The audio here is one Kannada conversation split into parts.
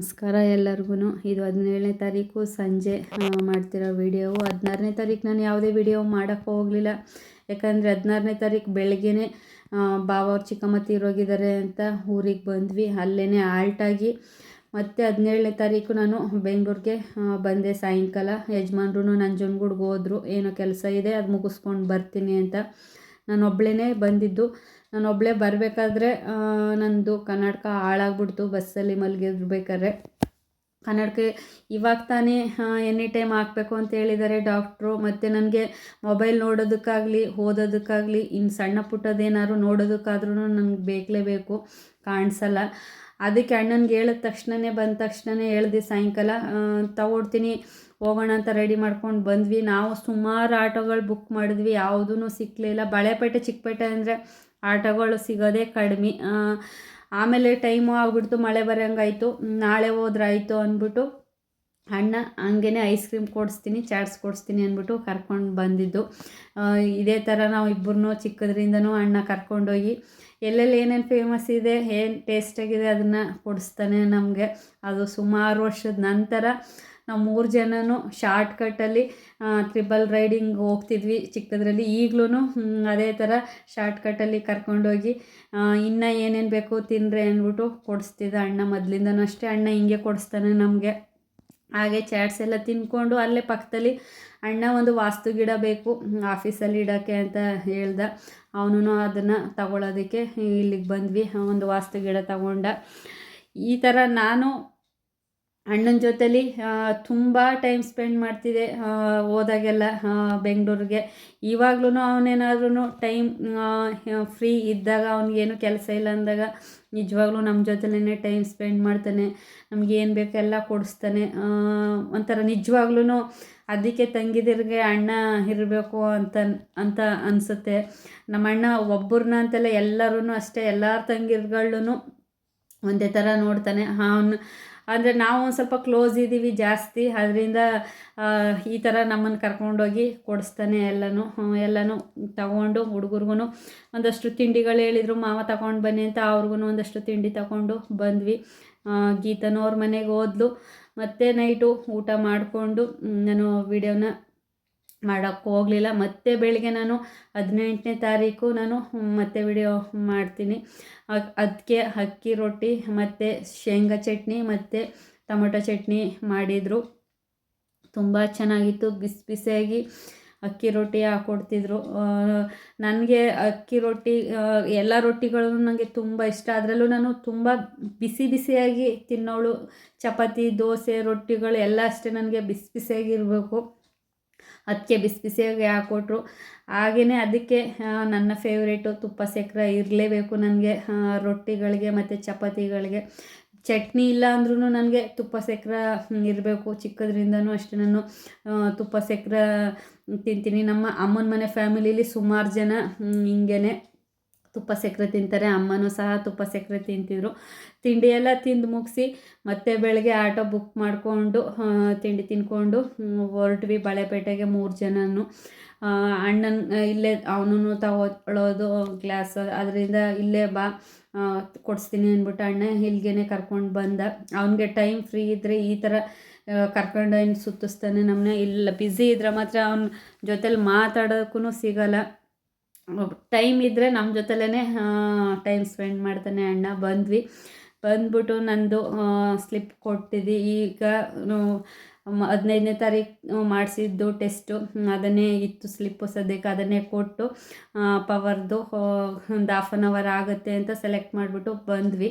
ನಮಸ್ಕಾರ ಎಲ್ಲರಿಗೂ ಇದು ಹದಿನೇಳನೇ ತಾರೀಕು. ಸಂಜೆ ಮಾಡ್ತಿರೋ ವಿಡಿಯೋವು. ಹದಿನಾರನೇ ತಾರೀಕು ನಾನು ಯಾವುದೇ ವಿಡಿಯೋ ಮಾಡೋಕ್ಕೆ ಹೋಗಲಿಲ್ಲ. ಯಾಕಂದರೆ ಹದಿನಾರನೇ ತಾರೀಕು ಬೆಳಗ್ಗೆನೇ ಬಾವ ಅವ್ರ ಚಿಕ್ಕಮ್ಮ ತೀರೋಗಿದ್ದಾರೆ ಅಂತ ಊರಿಗೆ ಬಂದ್ವಿ. ಅಲ್ಲೇ ಆಲ್ಟಾಗಿ ಮತ್ತು ಹದಿನೇಳನೇ ತಾರೀಕು ನಾನು ಬೆಂಗಳೂರಿಗೆ ಬಂದೆ. ಸಾಯಂಕಾಲ ಯಜಮಾನ್ರು ನಂಜನಗೂಡ್ಗೆ ಹೋದ್ರು. ಏನೋ ಕೆಲಸ ಇದೆ, ಅದು ಮುಗಿಸ್ಕೊಂಡು ಬರ್ತೀನಿ ಅಂತ. ನಾನು ಒಬ್ಬಳೇ ಬಂದಿದ್ದು. ನಾನು ಒಬ್ಬಳೇ ಬರಬೇಕಾದ್ರೆ ನಂದು ಕನ್ನಡಕ ಹಾಳಾಗ್ಬಿಡ್ತು, ಬಸ್ಸಲ್ಲಿ ಮಲಗಿರ್ಬೇಕಾದ್ರೆ. ಕನ್ನಡಕ್ಕೆ ಇವಾಗ ತಾನೇ ಎನಿ ಟೈಮ್ ಹಾಕಬೇಕು ಅಂತ ಹೇಳಿದ್ದಾರೆ ಡಾಕ್ಟ್ರು. ಮತ್ತು ನನಗೆ ಮೊಬೈಲ್ ನೋಡೋದಕ್ಕಾಗಲಿ, ಓದೋದಕ್ಕಾಗಲಿ ಇನ್ನು ಸಣ್ಣ ಪುಟ್ಟದೇನಾದ್ರು ನೋಡೋದಕ್ಕಾದ್ರೂ ನನಗೆ ಬೇಕಲೇಬೇಕು ಕಾಣಿಸಲ್ಲ. ಅದಕ್ಕೆ ಅಣ್ಣನಿಗೆ ಹೇಳಿದ ತಕ್ಷಣವೇ ಬಂದ ತಕ್ಷಣವೇ ಹೇಳ್ದೆ, ಸಾಯಂಕಾಲ ತಗೊಡ್ತೀನಿ ಹೋಗೋಣ ಅಂತ ರೆಡಿ ಮಾಡ್ಕೊಂಡು ಬಂದ್ವಿ. ನಾವು ಸುಮಾರು ಆಟೋಗಳು ಬುಕ್ ಮಾಡಿದ್ವಿ. ಯಾವುದೂ ಸಿಕ್ಕಲಿಲ್ಲ ಬಳೆಪೇಟೆ, ಚಿಕ್ಕಪೇಟೆ ಅಂದರೆ ಆಟೋಗಳು ಸಿಗೋದೇ ಕಡಿಮೆ. ಆಮೇಲೆ ಟೈಮು ಆಗ್ಬಿಡ್ತು, ಮಳೆ ಬರೋಂಗಾಯ್ತು. ನಾಳೆ ಹೋದ್ರಾಯ್ತು ಅಂದ್ಬಿಟ್ಟು ಅಣ್ಣ ಹಂಗೇ ಐಸ್ ಕ್ರೀಮ್ ಕೊಡಿಸ್ತೀನಿ ಚಾಟ್ಸ್ ಕೊಡಿಸ್ತೀನಿ ಅಂದ್ಬಿಟ್ಟು ಕರ್ಕೊಂಡು ಬಂದಿದ್ದು. ಇದೇ ಥರ ನಾವು ಇಬ್ಬರನ್ನೂ ಚಿಕ್ಕದ್ರಿಂದನೂ ಅಣ್ಣ ಕರ್ಕೊಂಡೋಗಿ ಎಲ್ಲೆಲ್ಲಿ ಏನೇನು ಫೇಮಸ್ ಇದೆ, ಏನು ಟೇಸ್ಟಾಗಿದೆ ಅದನ್ನು ಕೊಡಿಸ್ತಾನೆ ನಮಗೆ. ಅದು ಸುಮಾರು ವರ್ಷದ ನಂತರ ನಾವು ಮೂರು ಜನನೂ ಶಾರ್ಟ್ ಕಟ್ಟಲ್ಲಿ ತ್ರಿಬಲ್ ರೈಡಿಂಗ್ ಹೋಗ್ತಿದ್ವಿ ಚಿಕ್ಕದ್ರಲ್ಲಿ. ಈಗಲೂ ಅದೇ ಥರ ಶಾರ್ಟ್ ಕಟ್ಟಲ್ಲಿ ಕರ್ಕೊಂಡೋಗಿ ಇನ್ನೂ ಏನೇನು ಬೇಕು ತಿನ್ನಿರಿ ಅಂದ್ಬಿಟ್ಟು ಕೊಡಿಸ್ತಿದ್ದೆ ಅಣ್ಣ ಮೊದಲಿಂದನೂ ಅಷ್ಟೇ. ಅಣ್ಣ ಹಿಂಗೆ ಕೊಡಿಸ್ತಾನೆ ನಮಗೆ. ಹಾಗೆ ಚಾಟ್ಸ್ ಎಲ್ಲ ತಿನ್ಕೊಂಡು ಅಲ್ಲೇ ಪಕ್ಕದಲ್ಲಿ ಅಣ್ಣ ಒಂದು ವಾಸ್ತು ಗಿಡ ಬೇಕು ಆಫೀಸಲ್ಲಿ ಇಡೋಕ್ಕೆ ಅಂತ ಹೇಳ್ದ. ಅವನು ಅದನ್ನು ತಗೊಳ್ಳೋದಕ್ಕೆ ಇಲ್ಲಿಗೆ ಬಂದ್ವಿ, ಒಂದು ವಾಸ್ತು ಗಿಡ ತಗೊಂಡ. ಈ ಥರ ನಾನು ಅಣ್ಣನ ಜೊತೇಲಿ ತುಂಬ ಟೈಮ್ ಸ್ಪೆಂಡ್ ಮಾಡ್ತಿದ್ದೆ ಹೋದಾಗೆಲ್ಲ ಬೆಂಗಳೂರಿಗೆ. ಇವಾಗ್ಲೂ ಅವನೇನಾದ್ರೂ ಟೈಮ್ ಫ್ರೀ ಇದ್ದಾಗ ಅವ್ನಿಗೇನು ಕೆಲಸ ಇಲ್ಲ ಅಂದಾಗ ನಿಜವಾಗ್ಲೂ ನಮ್ಮ ಜೊತೆಲೇ ಟೈಮ್ ಸ್ಪೆಂಡ್ ಮಾಡ್ತಾನೆ ನಮಗೇನು ಬೇಕೆಲ್ಲ ಕೊಡಿಸ್ತಾನೆ. ಒಂಥರ ನಿಜವಾಗ್ಲೂ ಅದಕ್ಕೆ ತಂಗಿದಿರಿಗೆ ಅಣ್ಣ ಇರಬೇಕು ಅಂತ ಅಂತ ಅನಿಸುತ್ತೆ. ನಮ್ಮ ಅಣ್ಣ ಒಬ್ಬರನ್ನ ಅಂತೆಲ್ಲ ಎಲ್ಲರೂ ಅಷ್ಟೇ, ಎಲ್ಲರ ತಂಗಿರ್ಗಳೂ ಒಂದೇ ಥರ ನೋಡ್ತಾನೆ. ಅವನು ಅಂದರೆ ನಾವು ಒಂದು ಸ್ವಲ್ಪ ಕ್ಲೋಸ್ ಇದ್ದೀವಿ ಜಾಸ್ತಿ. ಅದರಿಂದ ಈ ಥರ ನಮ್ಮನ್ನು ಕರ್ಕೊಂಡೋಗಿ ಕೊಡಿಸ್ತಾನೆ ಎಲ್ಲನೂ. ಎಲ್ಲನೂ ತಗೊಂಡು ಹುಡುಗರಿಗೂ ಒಂದಷ್ಟು ತಿಂಡಿಗಳು ಹೇಳಿದರು, ಮಾವ ತಗೊಂಡು ಬನ್ನಿ ಅಂತ ಅವ್ರಿಗೂ ಒಂದಷ್ಟು ತಿಂಡಿ ತಗೊಂಡು ಬಂದ್ವಿ. ಗೀತನೂ ಅವ್ರ ಮನೆಗೆ ಹೋದ್ಲು. ಮತ್ತು ನೈಟು ಊಟ ಮಾಡಿಕೊಂಡು ನಾನು ವಿಡಿಯೋನ ಮಾಡೋಕ್ಕೆ ಹೋಗಲಿಲ್ಲ. ಮತ್ತೆ ಬೆಳಿಗ್ಗೆ ನಾನು ಹದಿನೆಂಟನೇ ತಾರೀಕು ನಾನು ಮತ್ತೆ ವಿಡಿಯೋ ಮಾಡ್ತೀನಿ. ಅದಕ್ಕೆ ಅಕ್ಕಿ ರೊಟ್ಟಿ, ಮತ್ತು ಶೇಂಗಾ ಚಟ್ನಿ, ಮತ್ತು ಟೊಮೊಟೊ ಚಟ್ನಿ ಮಾಡಿದರು. ತುಂಬ ಚೆನ್ನಾಗಿತ್ತು. ಬಿಸಿ ಬಿಸಿಯಾಗಿ ಅಕ್ಕಿ ರೊಟ್ಟಿ ಹಾಕ್ಕೊಡ್ತಿದ್ರು ನನಗೆ ಅಕ್ಕಿ ರೊಟ್ಟಿ ಎಲ್ಲ ರೊಟ್ಟಿಗಳು ನನಗೆ ತುಂಬ ಇಷ್ಟ. ಅದರಲ್ಲೂ ನಾನು ತುಂಬ ಬಿಸಿ ಬಿಸಿಯಾಗಿ ತಿನ್ನೋಳು. ಚಪಾತಿ, ದೋಸೆ, ರೊಟ್ಟಿಗಳು ಎಲ್ಲ ಅಷ್ಟೇ ನನಗೆ ಬಿಸಿ ಬಿಸಿಯಾಗಿರಬೇಕು ಅದಕ್ಕೆ ಬಿಸಿ ಬಿಸಿಯಾಗಿ ಹಾಕ್ಕೊಟ್ರು ಹಾಗೆಯೇ ಅದಕ್ಕೆ ನನ್ನ ಫೇವ್ರೇಟು ತುಪ್ಪ ಸಕ್ಕರೆ ಇರಲೇಬೇಕು ನನಗೆ ರೊಟ್ಟಿಗಳಿಗೆ ಮತ್ತು ಚಪಾತಿಗಳಿಗೆ. ಚಟ್ನಿ ಇಲ್ಲ ಅಂದ್ರೂ ನನಗೆ ತುಪ್ಪ ಸಕ್ಕರೆ ಇರಬೇಕು. ಚಿಕ್ಕದ್ರಿಂದನೂ ಅಷ್ಟೇ ನಾನು ತುಪ್ಪ ಸಕ್ಕರೆ ತಿಂತೀನಿ. ನಮ್ಮ ಅಮ್ಮನ ಮನೆ ಫ್ಯಾಮಿಲೀಲಿ ಸುಮಾರು ಜನ ಹಿಂಗೇ ತುಪ್ಪ ಸಕ್ಕರೆ ತಿಂತಾರೆ, ಅಮ್ಮನೂ ಸಹ ತುಪ್ಪ ಸಕ್ಕರೆ ತಿಂತಿದ್ರು. ತಿಂಡಿ ಎಲ್ಲ ತಿಂದು ಮುಗಿಸಿ ಮತ್ತೆ ಬೆಳಗ್ಗೆ ಆಟೋ ಬುಕ್ ಮಾಡಿಕೊಂಡು ತಿಂಡಿ ತಿನ್ಕೊಂಡು ಹೊರಟ್ವಿ ಬಳೆಪೇಟೆಗೆ ಮೂರು ಜನನು. ಅಣ್ಣನ ಇಲ್ಲೇ ಅವನು ತಗೊಳ್ಳೋದು ಗ್ಲಾಸ್, ಅದರಿಂದ ಇಲ್ಲೇ ಬಾ ಕೊಡಿಸ್ತೀನಿ ಅಂದ್ಬಿಟ್ಟು ಅಣ್ಣ ಇಲ್ಲಿಗೆ ಕರ್ಕೊಂಡು ಬಂದ. ಅವನಿಗೆ ಟೈಮ್ ಫ್ರೀ ಇದ್ದರೆ ಈ ಥರ ಕರ್ಕೊಂಡು ಸುತ್ತಿಸ್ತಾನೆ ನಮ್ಮನ್ನ ಇಲ್ಲ, ಬ್ಯುಸಿ ಇದ್ರೆ ಮಾತ್ರ ಅವನ ಜೊತೇಲಿ ಮಾತಾಡೋಕ್ಕೂ ಸಿಗಲ್ಲ. ಟೈಮ್ ಇದ್ದರೆ ನಮ್ಮ ಜೊತೆಲೇ ಟೈಮ್ ಸ್ಪೆಂಡ್ ಮಾಡ್ತಾನೆ ಅಣ್ಣ. ಬಂದ್ವಿ. ಬಂದ್ಬಿಟ್ಟು ನಂದು ಸ್ಲಿಪ್ ಕೊಟ್ಟಿದ್ದಿ ಈಗ ಹದಿನೈದನೇ ತಾರೀಕು ಮಾಡಿಸಿದ್ದು ಟೆಸ್ಟು ಅದನ್ನೇ ಇತ್ತು ಸ್ಲಿಪ್ಪು ಸದ್ಯಕ್ಕೆ. ಅದನ್ನೇ ಕೊಟ್ಟು ಪವರ್ದು ಒಂದು ಹಾಫ್ ಆನ್ ಅವರ್ ಆಗುತ್ತೆ ಅಂತ ಸೆಲೆಕ್ಟ್ ಮಾಡಿಬಿಟ್ಟು ಬಂದ್ವಿ.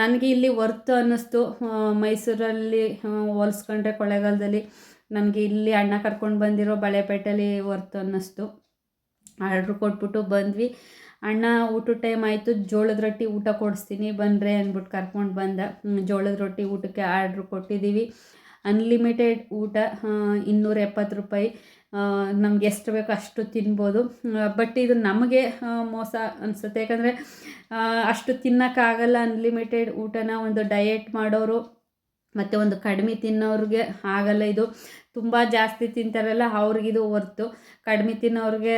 ನನಗೆ ಇಲ್ಲಿ ವರ್ತು ಅನ್ನಿಸ್ತು. ಮೈಸೂರಲ್ಲಿ ಹೋಲಿಸ್ಕೊಂಡ್ರೆ, ಕೊಳೆಗಾಲದಲ್ಲಿ ನನಗೆ ಇಲ್ಲಿ ಅಣ್ಣ ಕರ್ಕೊಂಡು ಬಂದಿರೋ ಬಳೆಪೇಟೆಯಲ್ಲಿ ವರ್ತು ಅನ್ನಿಸ್ತು. ಆರ್ಡ್ರ್ ಕೊಟ್ಬಿಟ್ಟು ಬಂದ್ವಿ. ಅಣ್ಣ, ಊಟದ ಟೈಮ್ ಆಯಿತು, ಜೋಳದ ರೊಟ್ಟಿ ಊಟ ಕೊಡಿಸ್ತೀನಿ ಬಂದರೆ ಅಂದ್ಬಿಟ್ಟು ಕರ್ಕೊಂಡು ಬಂದ. ಜೋಳದ ರೊಟ್ಟಿ ಊಟಕ್ಕೆ ಆರ್ಡ್ರ್ ಕೊಟ್ಟಿದ್ದೀವಿ. ಅನ್ಲಿಮಿಟೆಡ್ ಊಟ ಇನ್ನೂರ ಎಪ್ಪತ್ತು ರೂಪಾಯಿ. ನಮ್ಗೆ ಎಷ್ಟು ಬೇಕೋ ಅಷ್ಟು ತಿನ್ಬೋದು. ಬಟ್ ಇದು ನಮಗೆ ಮೋಸ ಅನಿಸುತ್ತೆ. ಯಾಕಂದರೆ ಅಷ್ಟು ತಿನ್ನೋಕ್ಕಾಗಲ್ಲ ಅನ್ಲಿಮಿಟೆಡ್ ಊಟನ. ಒಂದು ಡಯೆಟ್ ಮಾಡೋರು ಮತ್ತು ಒಂದು ಕಡಿಮೆ ತಿನ್ನೋರಿಗೆ ಆಗಲ್ಲ ಇದು. ತುಂಬ ಜಾಸ್ತಿ ತಿಂತಾರಲ್ಲ ಅವ್ರಿಗಿದು ಹೊರ್ತು. ಕಡಿಮೆ ತಿನ್ನೋರಿಗೆ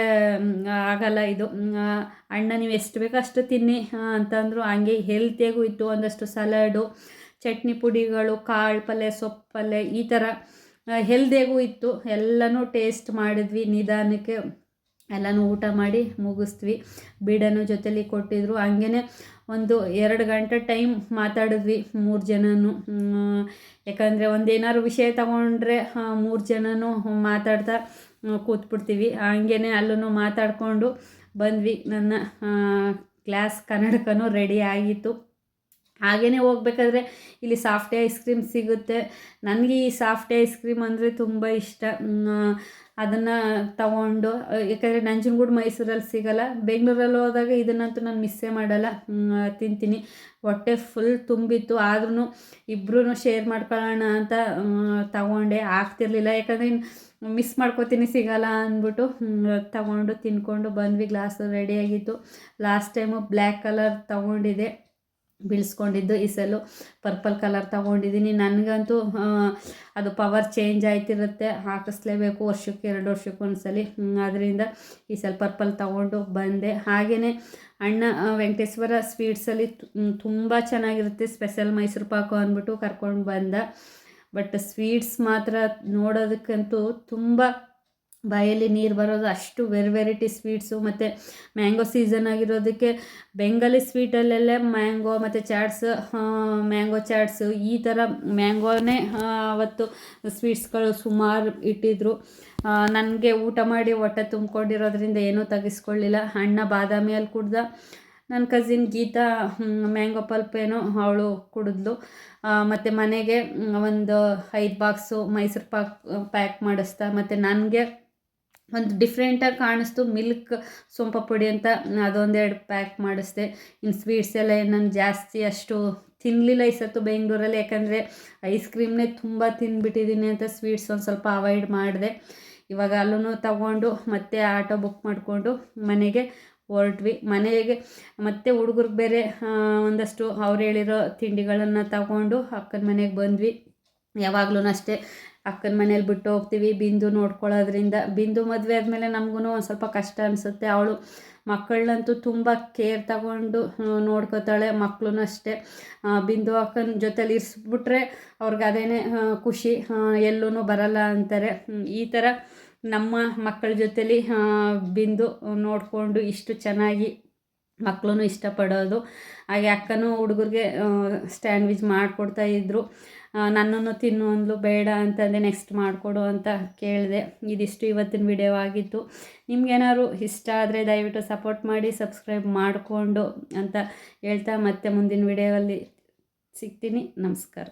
ಆಗಲ್ಲ ಇದು. ಅಣ್ಣ ನೀವು ಎಷ್ಟು ಬೇಕೋ ಅಷ್ಟು ತಿನ್ನಿ ಅಂತಂದರು. ಹಂಗೆ ಹೆಲ್ತಿಯಾಗೂ ಇತ್ತು ಒಂದಷ್ಟು ಸಲಾಡು, ಚಟ್ನಿ ಪುಡಿಗಳು, ಕಾಳು ಪಲ್ಯ, ಸೊಪ್ಪು ಪಲ್ಯ, ಈ ಥರ ಹೆಲ್ದಿಯಾಗೂ ಇತ್ತು. ಎಲ್ಲನೂ ಟೇಸ್ಟ್ ಮಾಡಿದ್ವಿ ನಿಧಾನಕ್ಕೆ. ಎಲ್ಲನೂ ಊಟ ಮಾಡಿ ಮುಗಿಸಿದ್ವಿ. ಬೀಡನ್ನು ಜೊತೆಲಿ ಕೊಟ್ಟಿದ್ರು. ಹಂಗೇ ಒಂದು ಎರಡು ಗಂಟೆ ಟೈಮ್ ಮಾತಾಡಿದ್ವಿ ಮೂರು ಜನನು. ಯಾಕಂದರೆ ಒಂದೇನಾದ್ರು ವಿಷಯ ತಗೊಂಡ್ರೆ ಮೂರು ಜನನೂ ಮಾತಾಡ್ತಾ ಕೂತ್ಬಿಡ್ತೀವಿ. ಹಂಗೇ ಅಲ್ಲೂ ಮಾತಾಡಿಕೊಂಡು ಬಂದ್ವಿ. ನನ್ನ ಕ್ಲಾಸ್ ಕನ್ನಡಕನೂ ರೆಡಿ ಆಗಿತ್ತು. ಹಾಗೇ ಹೋಗ್ಬೇಕಾದ್ರೆ ಇಲ್ಲಿ ಸಾಫ್ಟ್ ಐಸ್ ಕ್ರೀಮ್ ಸಿಗುತ್ತೆ. ನನಗೆ ಈ ಸಾಫ್ಟ್ ಐಸ್ ಕ್ರೀಮ್ ಅಂದರೆ ತುಂಬ ಇಷ್ಟ. ಅದನ್ನು ತಗೊಂಡು ಯಾಕಂದರೆ ನಂಜನಗೂಡು ಮೈಸೂರಲ್ಲಿ ಸಿಗೋಲ್ಲ. ಬೆಂಗಳೂರಲ್ಲಿ ಹೋದಾಗ ಇದನ್ನಂತೂ ನಾನು ಮಿಸ್ಸೇ ಮಾಡಲ್ಲ. ತಿಂತೀನಿ. ಹೊಟ್ಟೆ ಫುಲ್ ತುಂಬಿತ್ತು. ಆದ್ರೂ ಇಬ್ಬರೂ ಶೇರ್ ಮಾಡ್ಕೊಳ್ಳೋಣ ಅಂತ ತಗೊಂಡೆ. ಆಗ್ತಿರ್ಲಿಲ್ಲ. ಯಾಕಂದರೆ ಮಿಸ್ ಮಾಡ್ಕೋತೀನಿ, ಸಿಗಲ್ಲ ಅಂದ್ಬಿಟ್ಟು ತಗೊಂಡು ತಿನ್ಕೊಂಡು ಬಂದ್ವಿ. ಗ್ಲಾಸ್ ರೆಡಿಯಾಗಿತ್ತು ಲಾಸ್ಟ್ ಟೈಮು ಬ್ಲ್ಯಾಕ್ ಕಲರ್ ತಗೊಂಡಿದ್ದೆ. ಬೀಳ್ಸ್ಕೊಂಡಿದ್ದು ಈ ಸಲು ಪರ್ಪಲ್ ಕಲರ್ ತೊಗೊಂಡಿದ್ದೀನಿ. ನನಗಂತೂ ಅದು ಪವರ್ ಚೇಂಜ್ ಆಯ್ತಿರುತ್ತೆ. ಹಾಕಿಸ್ಲೇಬೇಕು ವರ್ಷಕ್ಕೆ, ಎರಡು ವರ್ಷಕ್ಕೆ ಒಂದ್ಸಲಿ. ಅದರಿಂದ ಈ ಸಲ ಪರ್ಪಲ್ ತೊಗೊಂಡು ಬಂದೆ. ಹಾಗೆಯೇ ಅಣ್ಣ ವೆಂಕಟೇಶ್ವರ ಸ್ವೀಟ್ಸಲ್ಲಿ ತುಂಬ ಚೆನ್ನಾಗಿರುತ್ತೆ. ಸ್ಪೆಷಲ್ ಮೈಸೂರು ಪಾಕು ಅಂದ್ಬಿಟ್ಟು ಕರ್ಕೊಂಡು ಬಂದ. ಬಟ್ ಸ್ವೀಟ್ಸ್ ಮಾತ್ರ ನೋಡೋದಕ್ಕಂತೂ ತುಂಬ ಬಾಯಲ್ಲಿ ನೀರು ಬರೋದು ಅಷ್ಟು ವೆರಿ ವೆರೈಟಿ ಸ್ವೀಟ್ಸು ಮತ್ತು ಮ್ಯಾಂಗೋ ಸೀಸನ್ ಆಗಿರೋದಕ್ಕೆ ಬೆಂಗಾಲಿ ಸ್ವೀಟಲ್ಲೆಲ್ಲ ಮ್ಯಾಂಗೋ ಮತ್ತು ಚಾಟ್ಸ್ ಮ್ಯಾಂಗೋ ಚಾಟ್ಸು ಈ ಥರ ಮ್ಯಾಂಗೋನೇ ಅವತ್ತು ಸ್ವೀಟ್ಸ್ಗಳು ಸುಮಾರು ಇಟ್ಟಿದ್ರು. ನನಗೆ ಊಟ ಮಾಡಿ ಹೊಟ್ಟೆ ತುಂಬಿಕೊಂಡಿರೋದ್ರಿಂದ ಏನೂ ತೆಗಿಸ್ಕೊಳ್ಳಿಲ್ಲ. ಅಣ್ಣ ಬಾದಾಮಿಯಲ್ಲಿ ಕುಡ್ದ. ನನ್ನ ಕಸಿನ್ ಗೀತಾ ಮ್ಯಾಂಗೋ ಪಲ್ಪ್ ಏನೋ ಅವಳು ಕುಡಿದ್ಲು. ಮತ್ತು ಮನೆಗೆ ಒಂದು ಐದು ಬಾಕ್ಸು ಮೈಸೂರು ಪಾಕ್ ಪ್ಯಾಕ್ ಮಾಡಿಸ್ತಾ, ಮತ್ತು ನನಗೆ ಒಂದು ಡಿಫ್ರೆಂಟಾಗಿ ಕಾಣಿಸ್ತು. ಮಿಲ್ಕ್ ಸೊಂಪ ಪುಡಿ ಅಂತ ಅದೊಂದೆರಡು ಪ್ಯಾಕ್ ಮಾಡಿಸ್ದೆ. ಇನ್ನು ಸ್ವೀಟ್ಸ್ ಎಲ್ಲ ನಾನು ಜಾಸ್ತಿ ಅಷ್ಟು ತಿನ್ನಲಿಲ್ಲ ಈ ಸತ್ತು ಬೆಂಗಳೂರಲ್ಲಿ. ಯಾಕಂದರೆ ಐಸ್ ಕ್ರೀಮ್ನೇ ತುಂಬ ತಿಂದುಬಿಟ್ಟಿದ್ದೀನಿ ಅಂತ ಸ್ವೀಟ್ಸ್ ಒಂದು ಸ್ವಲ್ಪ ಅವಾಯ್ಡ್ ಮಾಡಿದೆ. ಇವಾಗ ಅಲ್ಲೂ ತಗೊಂಡು ಮತ್ತೆ ಆಟೋ ಬುಕ್ ಮಾಡಿಕೊಂಡು ಮನೆಗೆ ಹೊರಟ್ವಿ. ಮನೆಗೆ ಮತ್ತೆ ಹುಡುಗರಿಗೆ ಬೇರೆ ಒಂದಷ್ಟು ಅವ್ರು ಹೇಳಿರೋ ತಿಂಡಿಗಳನ್ನು ತಗೊಂಡು ಅಕ್ಕನ ಮನೆಗೆ ಬಂದ್ವಿ. ಯಾವಾಗಲೂ ಅಷ್ಟೇ. ಅಕ್ಕನ ಮನೇಲಿ ಬಿಟ್ಟು ಹೋಗ್ತೀವಿ. ಬಿಂದು ನೋಡ್ಕೊಳ್ಳೋದ್ರಿಂದ, ಬಿಂದು ಮದುವೆ ಆದಮೇಲೆ ನಮಗೂ ಒಂದು ಸ್ವಲ್ಪ ಕಷ್ಟ ಅನಿಸುತ್ತೆ. ಅವಳು ಮಕ್ಕಳನ್ನಂತೂ ತುಂಬ ಕೇರ್ ತಗೊಂಡು ನೋಡ್ಕೋತಾಳೆ ಮಕ್ಕಳು ಅಷ್ಟೇ. ಬಿಂದು ಅಕ್ಕನ ಜೊತೇಲಿ ಇರಿಸ್ಬಿಟ್ರೆ ಅವ್ರಿಗೆ ಅದೇನೇ ಖುಷಿ ಎಲ್ಲೂ ಬರಲ್ಲ ಅಂತಾರೆ. ಈ ಥರ ನಮ್ಮ ಮಕ್ಕಳ ಜೊತೇಲಿ ಬಿಂದು ನೋಡಿಕೊಂಡು ಇಷ್ಟು ಚೆನ್ನಾಗಿ ಮಕ್ಕಳು ಇಷ್ಟಪಡೋದು. ಹಾಗೆ ಅಕ್ಕನೂ ಹುಡುಗರಿಗೆ ಸ್ಟ್ಯಾಂಡ್ವಿಜ್ ಮಾಡಿಕೊಡ್ತಾ ಇದ್ದರು ನನ್ನನ್ನು ತಿನ್ನು ಅಂದ್ಲು ಬೇಡ ಅಂತಂದೆ ನೆಕ್ಸ್ಟ್ ಮಾಡಿಕೊಡು ಅಂತ ಕೇಳಿದೆ. ಇದಿಷ್ಟು ಇವತ್ತಿನ ವಿಡಿಯೋ ಆಗಿತ್ತು ನಿಮ್ಗೇನಾದ್ರು ಇಷ್ಟ ಆದರೆ ದಯವಿಟ್ಟು ಸಪೋರ್ಟ್ ಮಾಡಿ ಸಬ್ಸ್ಕ್ರೈಬ್ ಮಾಡಿಕೊಂಡು ಅಂತ ಹೇಳ್ತಾ ಮತ್ತೆ ಮುಂದಿನ ವಿಡಿಯೋದಲ್ಲಿ ಸಿಗ್ತೀನಿ. ನಮಸ್ಕಾರ.